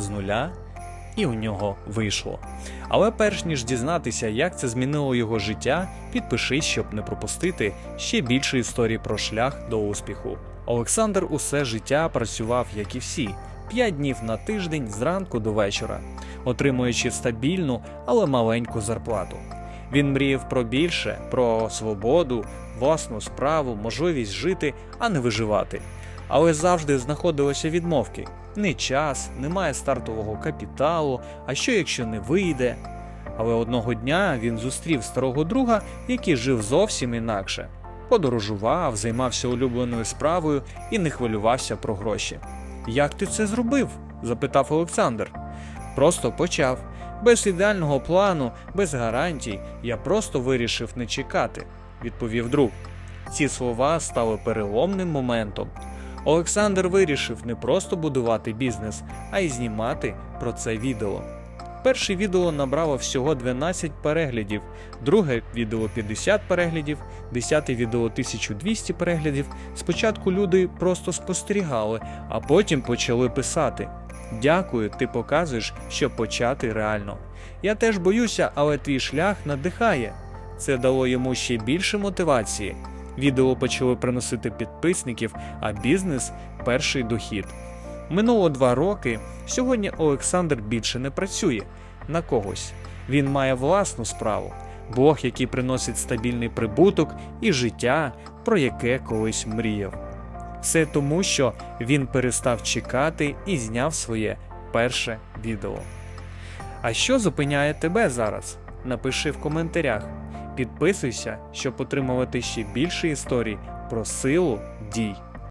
з нуля, і у нього вийшло. Але перш ніж дізнатися, як це змінило його життя, підпишись, щоб не пропустити ще більше історій про шлях до успіху. Олександр усе життя працював, як і всі, 5 днів на тиждень зранку до вечора, отримуючи стабільну, але маленьку зарплату. Він мріяв про більше, про свободу, власну справу, можливість жити, а не виживати. Але завжди знаходилися відмовки: не час, немає стартового капіталу, а що якщо не вийде. Але одного дня він зустрів старого друга, який жив зовсім інакше. Подорожував, займався улюбленою справою і не хвилювався про гроші. Як ти це зробив? запитав Олександр. Просто почав. Без ідеального плану, без гарантій, я просто вирішив не чекати, відповів друг. Ці слова стали переломним моментом. Олександр вирішив не просто будувати бізнес, а й знімати про це відео. Перше відео набрало всього 12 переглядів, друге відео 50 переглядів, десяте відео 1200 переглядів. Спочатку люди просто спостерігали, а потім почали писати. Дякую, ти показуєш, що почати реально. Я теж боюся, але твій шлях надихає. Це дало йому ще більше мотивації. Відео почали приносити підписників, а бізнес перший дохід. Минуло два роки. Сьогодні Олександр більше не працює на когось. Він має власну справу, блог, який приносить стабільний прибуток і життя, про яке колись мріяв. Все тому, що він перестав чекати і зняв своє перше відео. А що зупиняє тебе зараз? Напиши в коментарях. Підписуйся, щоб отримувати ще більше історій про силу дій.